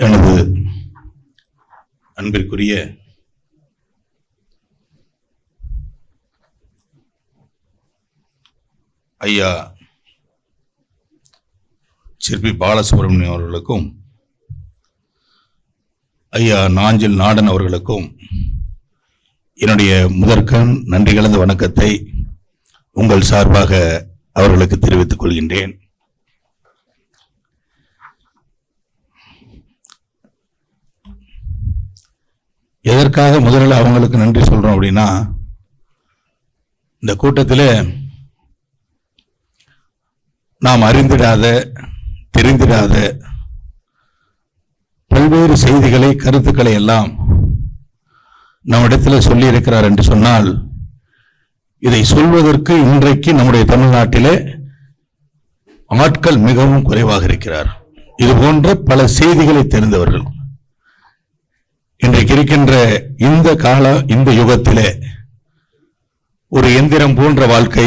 எனது அன்பிற்குரிய ஐயா சிற்பி பாலசுப்ரமணியம் அவர்களுக்கும் ஐயா நாஞ்சில் நாடன் அவர்களுக்கும் என்னுடைய முதற்கண் நன்றி கலந்த வணக்கத்தை உங்கள் சார்பாக அவர்களுக்கு தெரிவித்துக் கொள்கின்றேன். எதற்காக முதலில் அவங்களுக்கு நன்றி சொல்கிறோம் அப்படின்னா இந்த கூட்டத்தில் நாம் அறிந்திடாத தெரிந்திடாத பல்வேறு செய்திகளை கருத்துக்களை எல்லாம் நம்மிடத்தில் சொல்லி இருக்கிறார் என்று சொன்னால் இதை சொல்வதற்கு இன்றைக்கு நம்முடைய தமிழ்நாட்டிலே ஆட்கள் மிகவும் குறைவாக இருக்கிறார். இது போன்ற பல செய்திகளை தெரிந்தவர்கள். இன்றைக்கு இருக்கின்ற இந்த கால இந்த யுகத்திலே ஒரு எந்திரம் போன்ற வாழ்க்கை.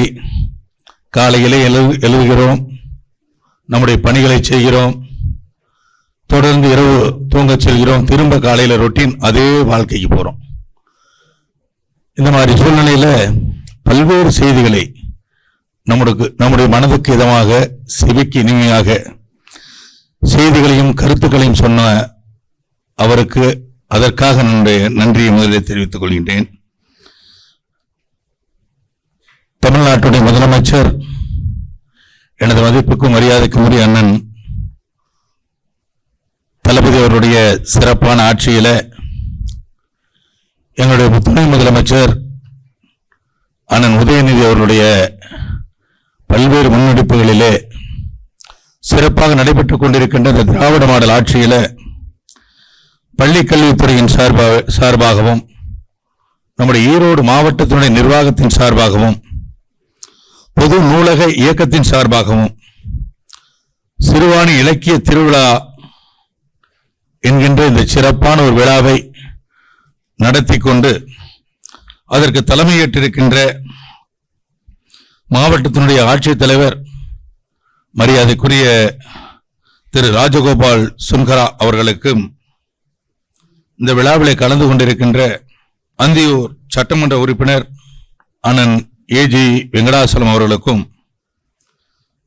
காலையிலே எழு எழுதுகிறோம் நம்முடைய பணிகளை செய்கிறோம். தொடர்ந்து இரவு தூங்கச் செல்கிறோம். திரும்ப காலையில் ரொட்டீன் அதே வாழ்க்கைக்கு போகிறோம் இந்த மாதிரி சூழ்நிலையில் பல்வேறு செய்திகளை நம்மளுக்கு நம்முடைய மனதுக்கு இதமாக செவிக்கு இனிமையாக செய்திகளையும் கருத்துக்களையும் சொன்ன அவருக்கு அதற்காக என்னுடைய நன்றியை முதலில் தெரிவித்துக் கொள்கின்றேன். தமிழ்நாட்டுடைய முதலமைச்சர் எனது மதிப்புக்கும் மரியாதைக்கும் உரிய அண்ணன் தளபதி அவருடைய சிறப்பான ஆட்சியில் எங்களுடைய துணை முதலமைச்சர் அண்ணன் உதயநிதி அவருடைய பல்வேறு முன்னெடுப்புகளிலே சிறப்பாக நடைபெற்றுக் கொண்டிருக்கின்ற இந்த திராவிட மாடல் ஆட்சியில் பள்ளிக்கல்வித்துறையின் சார்பாக சார்பாகவும் நம்முடைய ஈரோடு மாவட்டத்தினுடைய நிர்வாகத்தின் சார்பாகவும் பொது நூலக இயக்கத்தின் சார்பாகவும் சிறுவாணி இலக்கிய திருவிழா என்கின்ற இந்த சிறப்பான ஒரு விழாவை நடத்தி கொண்டு அதற்கு தலைமையேற்றிருக்கின்ற மாவட்டத்தினுடைய ஆட்சித்தலைவர் மரியாதைக்குரிய திரு ராஜகோபால் சுன்கரா அவர்களுக்கும் இந்த விழாவிலே கலந்து கொண்டிருக்கின்ற அந்தியூர் சட்டமன்ற உறுப்பினர் அண்ணன் ஏஜி வெங்கடாசலம் அவர்களுக்கும்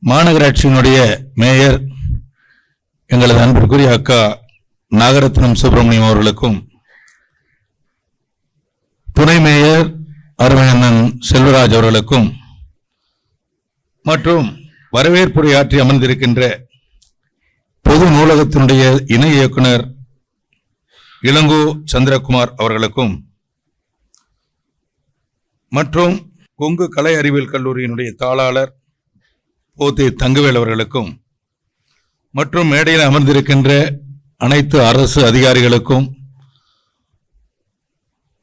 மாநகராட்சியினுடைய மேயர் எங்களது அன்பிற்குரிய அக்கா நாகரத்னம் சுப்பிரமணியம் அவர்களுக்கும் துணை மேயர் அருமையண்ணன் செல்வராஜ் அவர்களுக்கும் மற்றும் வரவேற்புரையாற்றி அமர்ந்திருக்கின்ற பொது நூலகத்தினுடைய இணை இயக்குனர் இளங்கோ சந்திரகுமார் அவர்களுக்கும் மற்றும் கொங்கு கலை அறிவியல் கல்லூரியினுடைய தாளாளர் போத்தே தங்கவேல் அவர்களுக்கும் மற்றும் மேடையில் அமர்ந்திருக்கின்ற அனைத்து அரசு அதிகாரிகளுக்கும்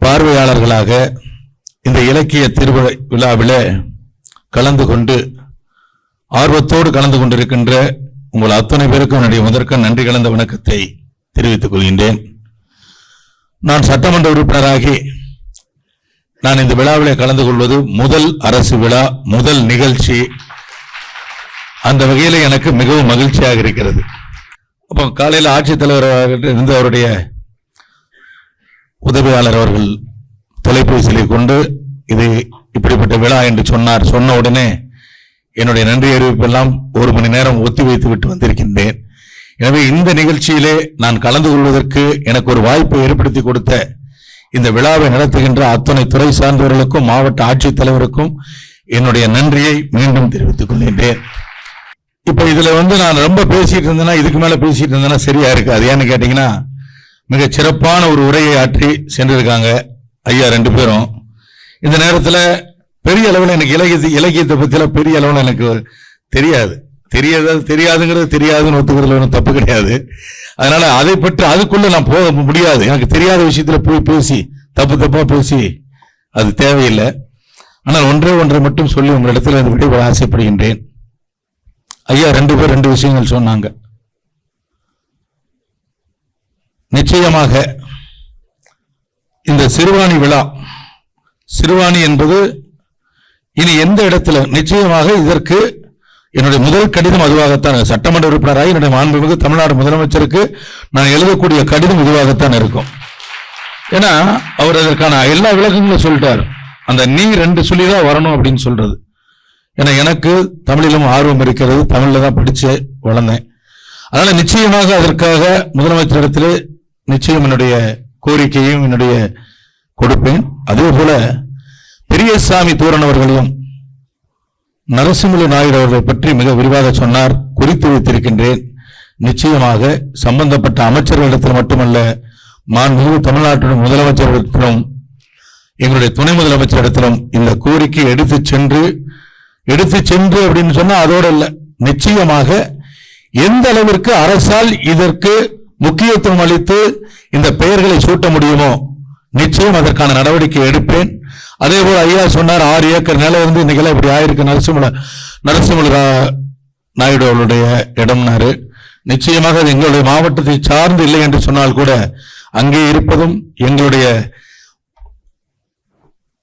பார்வையாளர்களாக இந்த இலக்கிய திருவிழா விழாவில கலந்து கொண்டு ஆர்வத்தோடு கலந்து கொண்டிருக்கின்ற உங்கள் அத்தனை பேருக்கும் என்னுடைய முதற்க நன்றி கலந்த வணக்கத்தை தெரிவித்துக் கொள்கின்றேன். நான் சட்டமன்ற உறுப்பினராகி நான் இந்த விழாவில் கலந்து கொள்வது முதல் அரசு விழா முதல் நிகழ்ச்சி. அந்த வகையில் எனக்கு மிகவும் மகிழ்ச்சியாக இருக்கிறது. அப்போ காலையில் ஆட்சித்தலைவராக இருந்த அவருடைய உதவியாளர் அவர்கள் தொலைபேசியில் கொண்டு இது இப்படிப்பட்ட விழா என்று சொன்னார். சொன்ன உடனே என்னுடைய நன்றி அறிவிப்பெல்லாம் ஒரு மணி நேரம் ஒத்தி வைத்து விட்டு வந்திருக்கின்றேன். எனவே இந்த நிகழ்ச்சியிலே நான் கலந்து கொள்வதற்கு எனக்கு ஒரு வாய்ப்பை ஏற்படுத்தி கொடுத்த இந்த விழாவை நடத்துகின்ற அத்தனை துறை சார்ந்தவர்களுக்கும் மாவட்ட ஆட்சித்தலைவருக்கும் என்னுடைய நன்றியை மீண்டும் தெரிவித்துக் கொள்கின்றேன். இப்ப இதுல வந்து நான் ரொம்ப பேசிட்டு இருந்தேன்னா இதுக்கு மேல பேசிட்டு இருந்தேன்னா சரியா இருக்காது. ஏன்னு கேட்டீங்கன்னா மிக சிறப்பான ஒரு உரையை ஆற்றி சென்றிருக்காங்க ஐயா ரெண்டு பேரும். இந்த நேரத்துல பெரிய அளவில் எனக்கு இலக்கியத்தை இலக்கியத்தை பற்றிலாம் பெரிய அளவில் எனக்கு தெரியாது. தெரியாது தெரியாதுங்கிறது தெரியாதுன்னு ஒத்துக்கிறதுல ஒன்றும் தப்பு கிடையாது. அதனால அதை பற்றி அதுக்குள்ள நான் போக முடியாது. எனக்கு தெரியாத விஷயத்துல போய் பேசி தப்பு தப்பா பேசி அது தேவையில்லை. ஆனால் ஒன்றே ஒன்றை மட்டும் சொல்லி உங்களிடத்தில் இருந்து விடைபெற ஆசைப்படுகின்றேன். ஐயா ரெண்டு பேர் ரெண்டு விஷயங்கள் சொன்னாங்க. நிச்சயமாக இந்த சிறுவாணி விழா சிறுவாணி என்பது இனி எந்த இடத்துல நிச்சயமாக இதற்கு என்னுடைய முதல் கடிதம் அதுவாகத்தான் சட்டமன்ற உறுப்பினராக என்னுடைய மாண்புமிகு தமிழ்நாடு முதலமைச்சருக்கு நான் எழுதக்கூடிய கடிதம் இதுவாகத்தான் இருக்கும். ஏன்னா அவர் அதற்கான எல்லா விளக்கங்களும் சொல்லிட்டார். அந்த நீ ரெண்டு சொல்லி தான் வரணும் அப்படின்னு சொல்றது. ஏன்னா எனக்கு தமிழிலும் ஆர்வம் இருக்கிறது. தமிழில் தான் படித்து வளர்ந்தேன். அதனால் நிச்சயமாக அதற்காக முதலமைச்சரிடத்தில் நிச்சயம் என்னுடைய கோரிக்கையும் என்னுடைய கொடுப்பேன். அதே போல பெரியசாமி தூரன் அவர்களையும் நரசிம்மலு நாயுடு அவர்களை பற்றி மிக விரிவாக சொன்னார் குறித்து வைத்திருக்கின்றேன். நிச்சயமாக சம்பந்தப்பட்ட அமைச்சர்களிடத்தில் மட்டுமல்ல மாண்புமிகு தமிழ்நாட்டின் முதலமைச்சரிடத்திலும் எங்களுடைய துணை முதலமைச்சரிடத்திலும் இந்த கோரிக்கை எடுத்து சென்று எடுத்து சென்று அப்படின்னு சொன்னா அதோட இல்லை. நிச்சயமாக எந்த அளவிற்கு அரசால் இதற்கு முக்கியத்துவம் அளித்து இந்த பெயர்களை சூட்ட முடியுமோ நிச்சயம் அதற்கான நடவடிக்கை எடுப்பேன். அதே போல் ஐயா சொன்னார் ஆறு ஏக்கர் நிலம் வந்து இன்னைக்கெல்லாம் இப்படி ஆயிருக்கு. நரசிம்மல நரசிம்மரா நாயுடு அவருடைய இடம்னாரு. நிச்சயமாக அது எங்களுடைய மாவட்டத்தை சார்ந்து இல்லை என்று சொன்னால் கூட அங்கே இருப்பதும் எங்களுடைய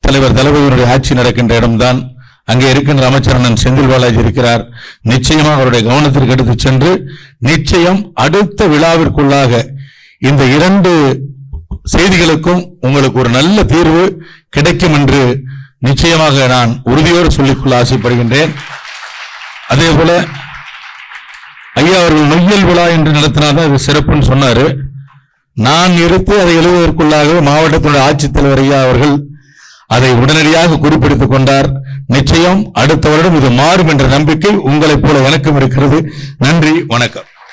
தலைவர் தளபதியினுடைய ஆட்சி நடக்கின்ற இடம்தான். அங்கே இருக்கின்ற அமைச்சர் அண்ணன் செந்தில் பாலாஜி இருக்கிறார். நிச்சயமாக அவருடைய கவனத்திற்கு எடுத்து சென்று நிச்சயம் அடுத்த விழாவிற்குள்ளாக இந்த இரண்டு செய்திகளுக்கும் உங்களுக்கு ஒரு நல்ல தீர்வு கிடைக்கும் என்று நிச்சயமாக நான் உறுதியோடு சொல்லிக்கொள்ள ஆசைப்படுகின்றேன். அதே போல ஐயா அவர்கள் நொய்யல் விழா என்று நடத்தினாதான் அது சிறப்புன்னு சொன்னாரு. நான் நிறுத்தி அதை எழுதுவதற்குள்ளாக மாவட்டத்தினுடைய ஆட்சித்தலைவர் ஐயா அவர்கள் அதை உடனடியாக குறிப்பிடுத்துக் கொண்டார். நிச்சயம் அடுத்த வருடம் இது மாறும் என்ற நம்பிக்கை உங்களைப் போல எனக்கும் இருக்கிறது. நன்றி வணக்கம்.